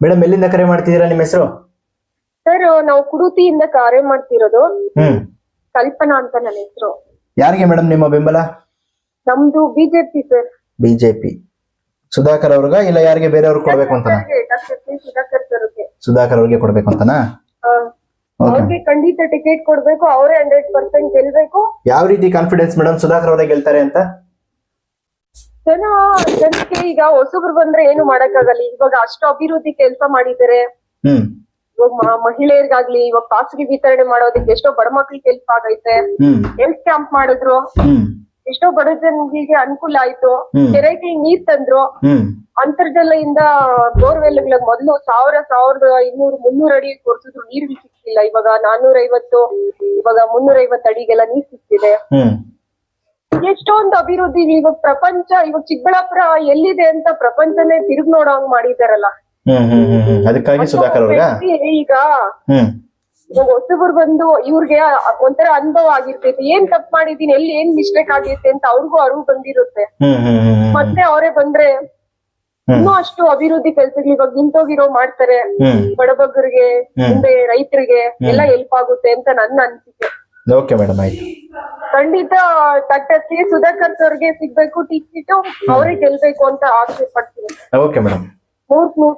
Madam ಎಲ್ಲಿಂದ ಕರೆ ಮಾಡ್ತಿದ್ದೀರಾ ನಿಮ್ಮ ಹೆಸರು? ಸರ್ ನಾವು ಕುಡುತಿಯಿಂದ ಕರೆ ಮಾಡ್ತಿರೋದು ಹ್ಮ್. ಕಲ್ಪನಾ ಅಂತ ನನ್ನ ಹೆಸರು. ಯಾರಿಗೆ ಮೇಡಮ್ ನಿಮ್ಮ ಬೆಂಬಲ? ನಮ್ದು ಬಿಜೆಪಿ ಸರ್. ಬಿಜೆಪಿ. ಸುಧಾಕರ್ ಅವ್ರಿಗ ಇಲ್ಲ ಯಾರಿಗೆ ಬೇರೆಯವ್ರಿಗೆ ಕೊಡ್ಬೇಕು ಅಂತ ಡಾಕ್ಟರ್ ಸುಧಾಕರ್ ಅವ್ರಿಗೆ ಕೊಡ್ಬೇಕು ಅಂತನಾ? ಅವ್ರಿಗೆ ಖಂಡಿತ ಟಿಕೆಟ್ ಕೊಡ್ಬೇಕು ಅವರೇ ಹಂಡ್ರೆಡ್ ಪರ್ಸೆಂಟ್ ಗೆಲ್ಬೇಕು. ಯಾವ ರೀತಿ ಕಾನ್ಫಿಡೆನ್ಸ್ ಮೇಡಮ್ ಸುಧಾಕರ್ ಅವರೇ ಗೆಲ್ತಾರೆ ಅಂತ? ಜನ ಜನಕ್ಕೆ ಈಗ ಹೊಸಬ್ರು ಬಂದ್ರೆ ಏನು ಮಾಡಕ್ಕಾಗಲ್ಲ. ಇವಾಗ ಅಷ್ಟು ಅಭಿವೃದ್ಧಿ ಕೆಲಸ ಮಾಡಿದ್ದಾರೆ. ಹ್ಮ್. ಇವಾಗ ಮಹಿಳೆಯರಿಗಾಗ್ಲಿ ಇವಾಗ ಖಾಸಗಿ ವಿತರಣೆ ಮಾಡೋದಕ್ಕೆ ಎಷ್ಟೋ ಬಡ ಮಕ್ಳಿಗೆ ಹೆಲ್ಪ್ ಆಗೈತೆ. ಹ್ಮ್. ಹೆಲ್ತ್ ಕ್ಯಾಂಪ್ ಮಾಡಿದ್ರು. ಹ್ಮ್. ಎಷ್ಟೋ ಬಡ ಜನರಿಗೆ ಅನುಕೂಲ ಆಯ್ತು. ಕೆರೆಗೆ ನೀರ್ ತಂದ್ರು. ಹ್ಮ್. ಅಂತರ್ಜಲದಿಂದ ಬೋರ್ವೆಲ್ ಮೊದಲು ಸಾವಿರ ಸಾವಿರದ ಇನ್ನೂರು ಮುನ್ನೂರ ಅಡಿ ಕೊರ್ತಿದ್ರು ನೀರು ಸಿಕ್ತಿಲ್ಲ ಇವಾಗ ನಾನೂರ ಐವತ್ತು ಇವಾಗ ಮುನ್ನೂರ ಐವತ್ತು ಅಡಿಗೆಲ್ಲ ನೀರ್ ಸಿಕ್ತಿದೆ ಹ್ಮ್. ಎಷ್ಟೊಂದು ಅಭಿವೃದ್ಧಿ ಇವಾಗ ಪ್ರಪಂಚ ಇವಾಗ ಚಿಕ್ಕಬಳ್ಳಾಪುರ ಎಲ್ಲಿದೆ ಅಂತ ಪ್ರಪಂಚನೇ ತಿರುಗ್ ನೋಡೋ ಹಂಗ್ ಮಾಡಿದಾರಲ್ಲ ಅದಕ್ಕಾಗಿ ಸುಧಾಕರ್ ಈಗ ಹೊಸಬರು ಬಂದು ಇವ್ರಿಗೆ ಒಂಥರ ಅನುಭವ ಆಗಿರ್ತೈತಿ. ಏನ್ ತಪ್ಪು ಮಾಡಿದೀನಿ ಎಲ್ಲಿ ಏನ್ ಮಿಸ್ಟೇಕ್ ಆಗೈತೆ ಅಂತ ಅವ್ರಿಗೂ ಅರಿವು ಬಂದಿರುತ್ತೆ. ಮತ್ತೆ ಅವರೇ ಬಂದ್ರೆ ಇನ್ನೂ ಅಷ್ಟು ಅಭಿವೃದ್ಧಿ ಕೆಲ್ಸಗಳು ಇವಾಗ ನಿಂತೋಗಿರೋ ಮಾಡ್ತಾರೆ. ಬಡಬಗ್ಗರಿಗೆ ಮುಂದೆ ರೈತರಿಗೆ ಎಲ್ಲ ಹೆಲ್ಪ್ ಆಗುತ್ತೆ ಅಂತ ನನ್ನ ಅನಿಸಿಕೆ. ಓಕೆ ಮೇಡಮ್ ಆಯ್ತು. ಖಂಡಿತ ತಟ್ಟ ಸಿ ಸುಧಾಕರ್ ಸರ್ಗೆ ಸಿಗ್ಬೇಕು ಟಿಕೆಟ್ ಅವರೇ ಗೆಲ್ಬೇಕು ಅಂತ ಆಸೆ ಪಡ್ತೀನಿ. ಓಕೆ ಮೇಡಮ್ ಮೂರ್ ಮೂರ್